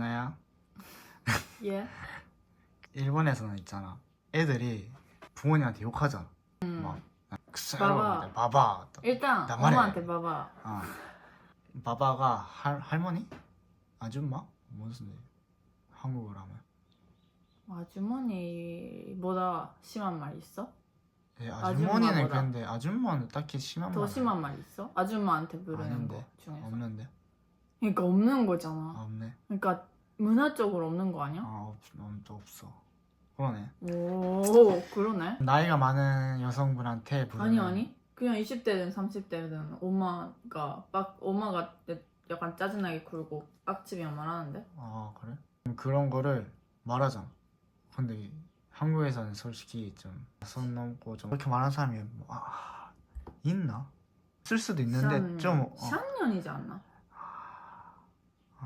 유나야 예? 일본에서는 있잖아 애들이 부모님한테 욕하잖아 음. 막그 바바. 바바 또. 일단 나 말해. 엄마한테 봐봐. 어. 바바가 할, 할머니? 아줌마? 무슨 한국어로 하면 아주머니보다 심한 말 있어? 예, 아주머니는 아줌마보다. 근데 아줌마는 딱히 심한 더 말 심한 말 있어? 아줌마한테 부르는 아닌데. 거 중에서. 없는데 그러니까 없는 아, 거잖아. 없네 그러니까 문화적으로 없는 거아 아니야? 없, 음, 또 없어 그러네 오 그러네. 나이가 많은 여성분한테 부르는 아니 아니. 그냥 20대든 30대든 엄마가 빡 엄마가 약간 짜증나게 굴고 빡치면 말하는데. 아 그래? 그런 거를 말하잖아 근데 한국에서는 솔직히 좀선 넘고 좀 그렇게 말하는 사람이 뭐, 아, 있나? 쓸 수도 있는데 좀 어, 샤년이지 않나?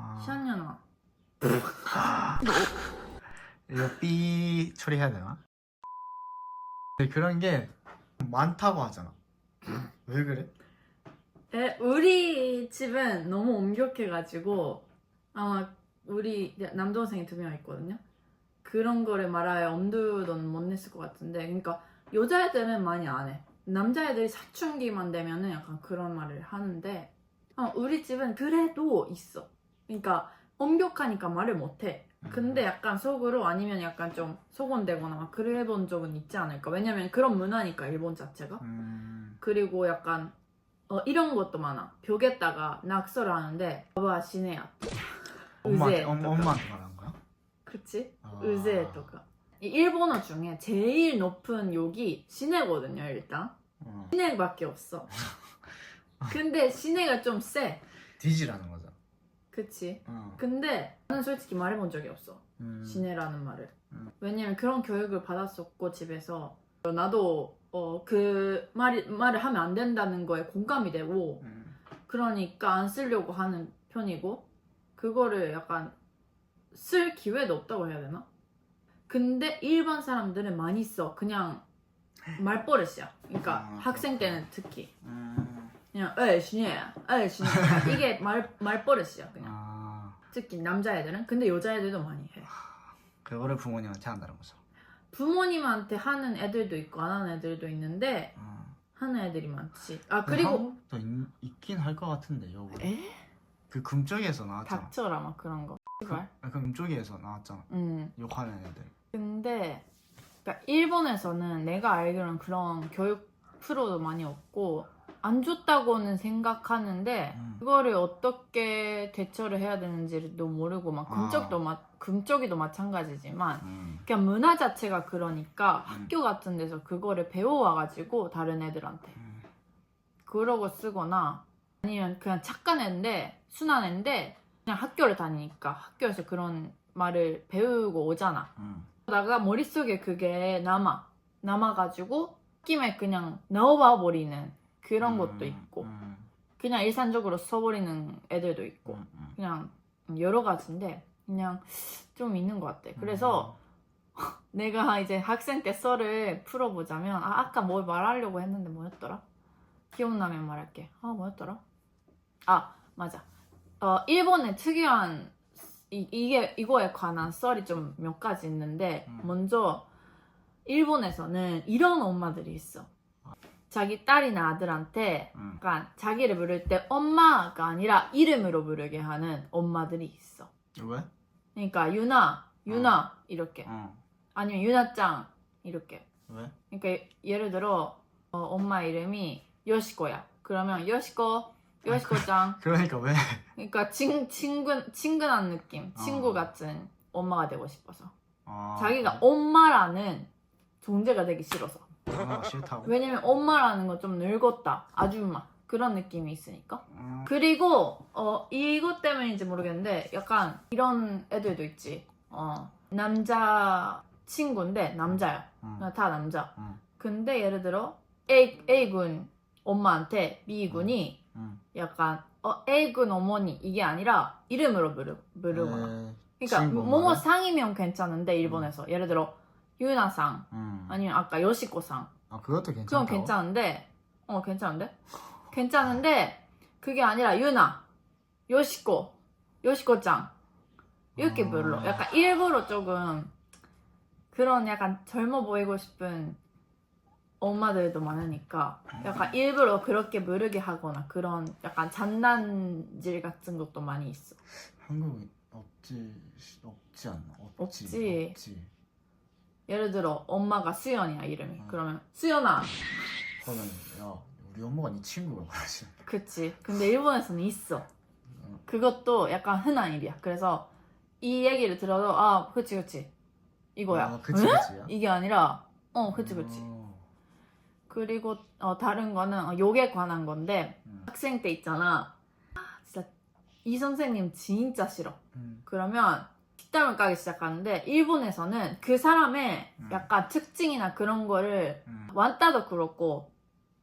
아, 샤년아. 이거 삐 처리해야 되나? 근데 그런 게 많다고 하잖아 왜 그래? 에, 우리 집은 너무 엄격해가지고 아마 우리 남동생이 두 명 있거든요. 그런 거를 말하여 엄두도 못 냈을 것 같은데 그러니까 여자애들은 많이 안 해. 남자애들이 사춘기만 되면은 약간 그런 말을 하는데 어, 우리 집은 그래도 있어. 그러니까 엄격하니까 말을 못 해. 근데 약간 속으로 아니면 약간 좀 속언대거나 막 그래 본 적은 있지 않을까. 왜냐면 그런 문화니까 일본 자체가. 음, 그리고 약간 어, 이런 것도 많아. 벽에다가 낙서를 하는데 봐봐 시네야. 엄마한테, 의제 엄, 엄마한테 말한 거야? 그치? 아. 의제 또가. 이 일본어 중에 제일 높은 욕이 시네거든요 일단. 어. 시네밖에 없어. 근데 시네가 좀 세. 뒤지라는 거잖아 그치? 어. 근데 나는 솔직히 말해본 적이 없어. 음. 시네라는 말을. 음. 왜냐면 그런 교육을 받았었고 집에서 나도 어, 그 말이, 말을 하면 안 된다는 거에 공감이 되고 음. 그러니까 안 쓰려고 하는 편이고 그거를 약간 쓸 기회도 없다고 해야 되나? 근데 일반 사람들은 많이 써. 그냥 말버릇이야. 그러니까 아, 학생 때는 특히 음. 그냥 에이 신이야, 에이 신이야 이게 말 말버릇이야 그냥. 아 특히 남자애들은 근데 여자애들도 많이 해. 그거를 부모님한테 한다는 거죠 부모님한테 하는 애들도 있고 안 하는 애들도 있는데 어. 하는 애들이 많지. 아 근데 그리고 한국도 있, 있긴 할 것 같은데 요거 에? 그 금쪽에서 나왔잖아 닥쳐라 막 그런 거. 그, 그 금쪽에서 나왔잖아 음. 욕하는 애들 근데 그러니까 일본에서는 내가 알기로는 그런 교육 프로도 많이 없고 안 좋다고는 생각하는데 음. 그거를 어떻게 대처를 해야 되는지도 모르고 막 금쪽도 마, 금쪽이도 마찬가지지만 음. 그냥 문화 자체가 그러니까 음. 학교 같은 데서 그거를 배워와가지고 다른 애들한테 음. 그러고 쓰거나 아니면 그냥 착한 애인데 순한 애인데 그냥 학교를 다니니까 학교에서 그런 말을 배우고 오잖아 음. 그러다가 머릿속에 그게 남아 남아가지고 끼에 그냥 넣어봐 버리는 그런 음. 것도 있고 음. 그냥 일산적으로 써버리는 애들도 있고 음. 음. 그냥 여러 가지인데 그냥 좀 있는 것 같아 그래서 내가 이제 학생 때 썰을 풀어보자면 아 아까 뭘 말하려고 했는데 뭐였더라? 기억나면 말할게 아 뭐였더라? 아 맞아 어 일본의 특이한 이, 이게 이거에 관한 썰이 좀 몇 가지 있는데 음. 먼저 일본에서는 이런 엄마들이 있어 자기 딸이나 아들한테 음. 약간 자기를 부를 때 엄마가 아니라 이름으로 부르게 하는 엄마들이 있어 왜? 그러니까 유나 유나 이렇게 어. 아니면 유나짱 이렇게 왜? 그러니까 예를 들어 어, 엄마 이름이 요시코야 그러면 요시코 요시코짱 그러니까 왜? 그러니까 친, 친근, 친근한 느낌 친구 어. 같은 엄마가 되고 싶어서 아, 자기가 엄마라는 존재가 되기 싫어서 아, 싫다고? 왜냐면 엄마라는 건 좀 늙었다 아줌마 그런 느낌이 있으니까 음. 그리고 어 이것 때문인지 모르겠는데 약간 이런 애들도 있지 어 남자 친구인데 남자야 음. 다 남자 음. 근데 예를 들어 A, A군 엄마한테 B군이 음. 약간 어 A군 어머니 이게 아니라 이름으로 부르, 부르거나 에, 그러니까 친구 뭐뭐? 상이면 괜찮은데 일본에서 예를 들어 유나상 음. 아니면 아까 요시코상 아 그것도 괜찮다고? 그건 괜찮은데 어 괜찮은데 괜찮은데 그게 아니라 유나 요시코 요시코짱 이렇게 아. 별로. 약간 일부러 조금 그런 약간 젊어 보이고 싶은 엄마들도 많으니까 약간 일부러 그렇게 무르게 하거나 그런 약간 장난질 같은 것도 많이 있어. 한국에 없지 없지 않나? 없지. 없지. 없지. 예를 들어 엄마가 수연이야 이름이. 음. 그러면 수연아. 그러면 야 우리 엄마가 네 친구야 그러지. 그치. 근데 일본에서는 있어. 어. 그것도 약간 흔한 일이야. 그래서 이 얘기를 들어도 아 그치 그치 이거야. 아, 그치 응? 그치야. 이게 아니라 어 그치 그치. 어. 그리고 어, 다른 거는 어, 욕에 관한 건데 음. 학생 때 있잖아. 아, 진짜 이 선생님 진짜 싫어. 음. 그러면 뒷담을 까기 시작하는데 일본에서는 그 사람의 음. 약간 특징이나 그런 거를 음. 완따도 그렇고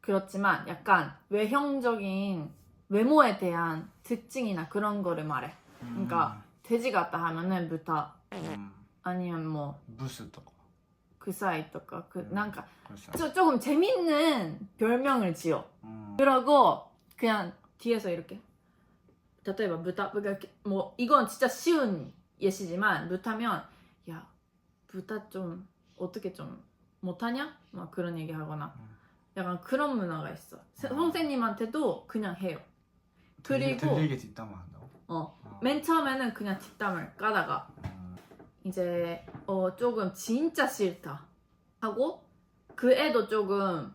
그렇지만 약간 외형적인 외모에 대한 특징이나 그런 거를 말해. 그러니까 돼지 같다 하면은 부타 うん 아니면 뭐 ブスとか 그 사이とか그 음. 뭔가 これさ 조, 조금 재밌는 별명을 지어. うん 그러고 그냥 뒤에서 이렇게 例えば豚 그러니까 뭐 이건 진짜 쉬운 예시지만 부타면 야 부타 좀 어떻게 좀 못하냐? 막 그런 얘기 하거나 음. 약간 그런 문화가 있어. 세- 음. 선생님한테도 그냥 해요. 그리고- 들리게 뒷담화 한다고? 어. 어. 맨 처음에는 그냥 뒷담을 까다가 음. 이제 어 조금 진짜 싫다 하고 그 애도 조금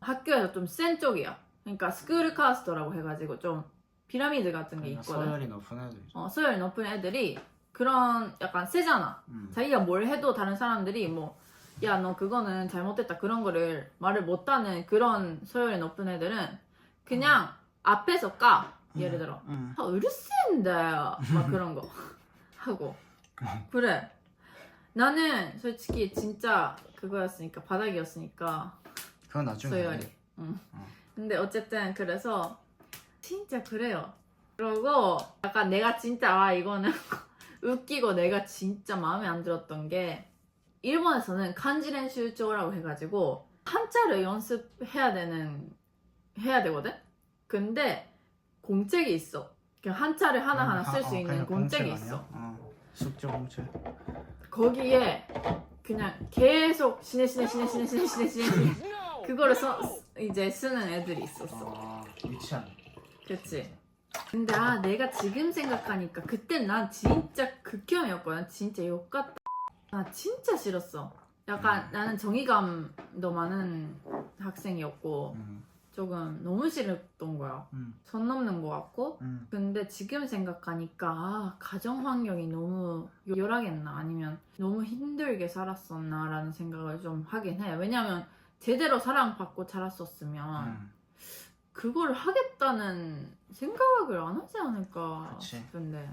학교에서 좀 센 쪽이야. 그러니까 스크을 카스터라고 해가지고 좀 피라미드 같은 게 있거든. 서열이 높은 애들이죠 어, 소열 높은 애들이 그런 약간 세잖아. 음. 자기가 뭘 해도 다른 사람들이 뭐, 야, 너 그거는 잘못됐다. 그런 거를 말을 못하는 그런 소열이 높은 애들은 그냥 앞에서 까. 예를 들어. 음. 아, 으르센데. 막 그런 거. 하고. 그래. 나는 솔직히 진짜 그거였으니까, 바닥이었으니까. 그건 나중에 소열이. 해. 응. 어. 근데 어쨌든 그래서 진짜 그래요. 그러고 약간 내가 진짜 아 이거는 웃기고 내가 진짜 마음에 안 들었던 게 일본에서는 간지렌 슈조라고 해가지고 한자를 연습해야 되는 해야 되거든. 근데 공책이 있어. 그냥 한자를 하나 하나 음, 쓸수 어, 있는 그냥 공책이 공책 있어. 아니야? 어. 숙제 공책 거기에 그냥 계속 시네 시네 시네 시네 시네 시네 시네 그거를 써 이제 쓰는 애들이 있었어. 아 위치한 그치. 근데 아 내가 지금 생각하니까 그때 난 진짜 극혐이었거든. 진짜 욕같다. 나 진짜 싫었어. 약간 음. 나는 정의감도 많은 학생이었고 음. 조금 너무 싫었던 거야. 음. 선 넘는 거 같고. 음. 근데 지금 생각하니까 아, 가정 환경이 너무 열하겠나 아니면 너무 힘들게 살았었나라는 생각을 좀 하긴 해. 왜냐면 제대로 사랑받고 자랐었으면 음. 그걸 하겠다는 생각을 안 하지 않을까 그치. 싶은데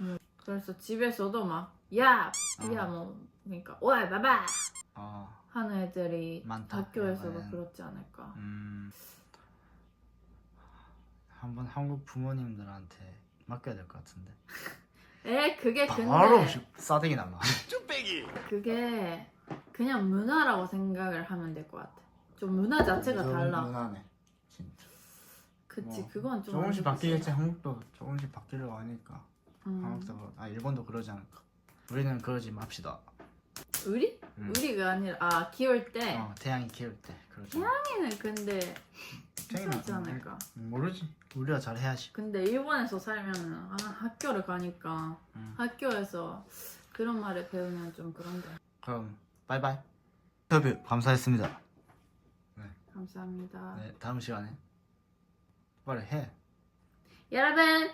음, 그래서 집에서도 막 야! 어. 야뭐 그러니까 오이 바바! 아 하는 애들이 많다. 학교에서도 이번엔. 그렇지 않을까 음. 한번 한국 부모님들한테 맡겨야 될 것 같은데 에 그게 근데 바로 싸대기 날라 그게 그냥 문화라고 생각을 하면 될 것 같아 좀 문화 자체가 달라 문화네 진짜. 그치 뭐, 그건 좀 조금씩. 바뀌겠지 한국도 조금씩 바뀌려고 하니까 음. 한국도 아 일본도 그러지 않을까? 우리는 그러지 맙시다. 우리? 음. 우리가 아니라 아 키울 때? 어, 태양이 키울 때 그러지 태양이는 근데 괜찮지 않을까? 모르지. 우리가 잘 해야지. 근데 일본에서 살면 아, 학교를 가니까 음. 학교에서 그런 말을 배우면 좀 그런데. 그럼 바이바이. 인터뷰 감사했습니다 감사합니다 네 다음 시간에 빨리 해 여러분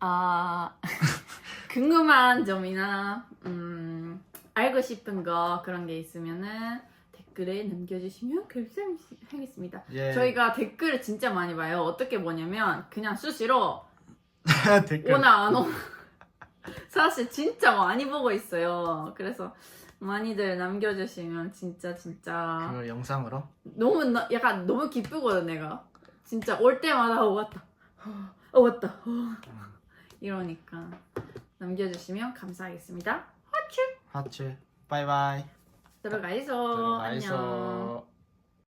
아 궁금한 점이나 음, 알고 싶은 거 그런 게 있으면은 댓글에 남겨주시면 감사하겠습니다 예. 저희가 댓글을 진짜 많이 봐요 어떻게 보냐면 그냥 수시로 댓글 오나 안 오. 사실 진짜 많이 보고 있어요. 그래서 많이들 남겨주시면 진짜 진짜 그걸 영상으로 너무 나- 약간 너무 기쁘거든 내가. 진짜 올 때마다 어 왔다. 어 왔다. 어. 이러니까 남겨주시면 감사하겠습니다. 하츠 바이바이 들어가 있어. 들어가 안녕. 있어